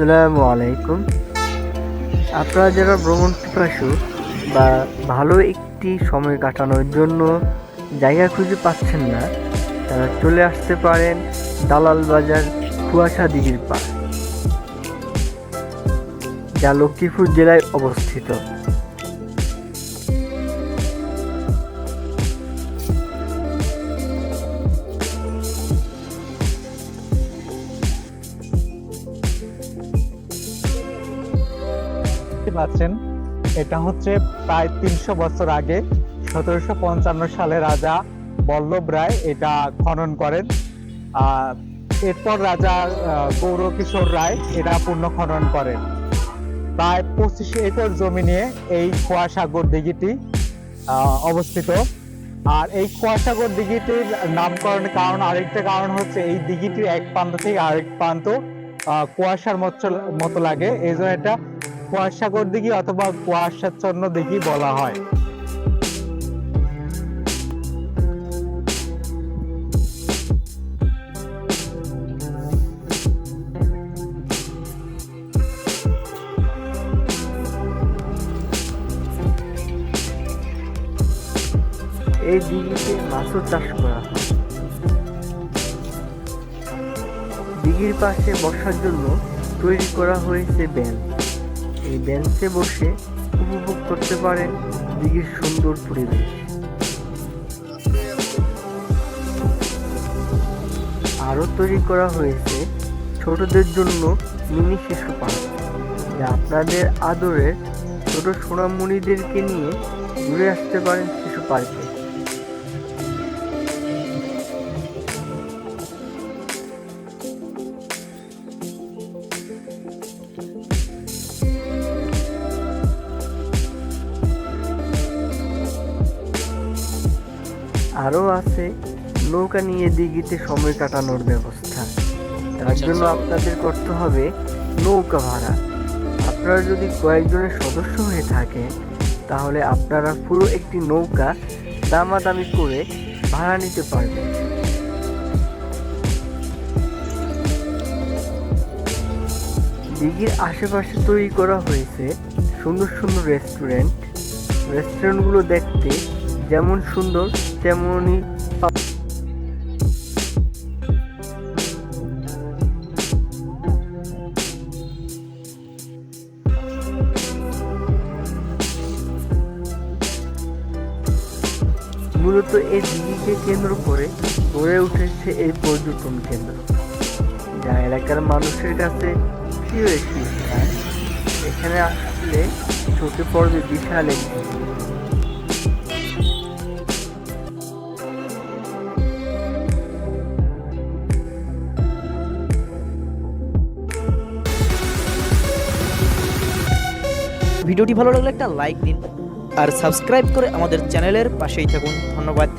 আসসালামু আলাইকুম। আপনারা যারা ভ্রমণ পিপাসু বা ভালো একটি সময় কাটানোর জন্য জায়গা খুঁজে পাচ্ছেন না, তারা চলে আসতে পারেন দালাল বাজার কুয়াশা দিঘির পাড়, যা লক্ষ্মীপুর জেলায় অবস্থিত। পাচ্ছেন এটা হচ্ছে প্রায় তিনশো বছর আগে সতেরোশো পঞ্চান্ন সালে রাজা বল্লভ রায় এটা খনন করেন। এরপর রাজা গৌরকিশোর রায় এটা পূর্ণ খনন করেন। প্রায় পঁচিশ একর জমি নিয়ে এই কুয়াশাগর দিঘিটি অবস্থিত। আর এই কুয়াশাগর দিঘিটির নামকরণের কারণ, আরেকটা কারণ হচ্ছে এই দিঘিটির এক প্রান্ত থেকে আরেক প্রান্ত কুয়াশার মতো লাগে। এই জন্য এটা কুয়াশাগর দিঘি অথবা কুয়াশাচ্ছন্ন দিঘি বলা হয়। এই দিঘিতে মাছও চাষ করা হয়। দিঘির পাশে বসার জন্য তৈরি করা হয়েছে বেঞ্চ এই বেঞ্চে বসে উপভোগ করতে পারেন দিঘির সুন্দর পরিবেশ। আরও তৈরি করা হয়েছে ছোটদের জন্য মিনি শিশু পার্ক, যা আপনাদের আদরের ছোট সোনামণিদেরকে নিয়ে ঘুরে আসতে পারেন শিশু পার্কে। আরও আছে। নৌকা নিয়ে দিঘিতে সময় কাটানোর ব্যবস্থা। তার আচ্ছা, জন্য আচ্ছা। আপনাদের করতে হবে নৌকা ভাড়া। আপনারা যদি কয়েকজনের সদস্য হয়ে থাকেন তাহলে আপনারা পুরো একটি নৌকা দামাদামি করে ভাড়া নিতে পারবেন। দিঘির আশেপাশে তৈরি করা হয়েছে সুন্দর সুন্দর রেস্টুরেন্ট। রেস্টুরেন্টগুলো দেখতে যেমন সুন্দর, তেমনই মূলত এই দিঘিকে কেন্দ্র করে গড়ে উঠেছে এই পর্যটন কেন্দ্র। যা এলাকার মানুষের কাছে প্রিয় একটি স্থান। এখানে আসলে চোখে পড়বে বিশাল এক ভিডিওটি ভালো লাগলে একটা লাইক দিন। আর সাবস্ক্রাইব করে আমাদের চ্যানেলের পাশেই থাকুন। ধন্যবাদ।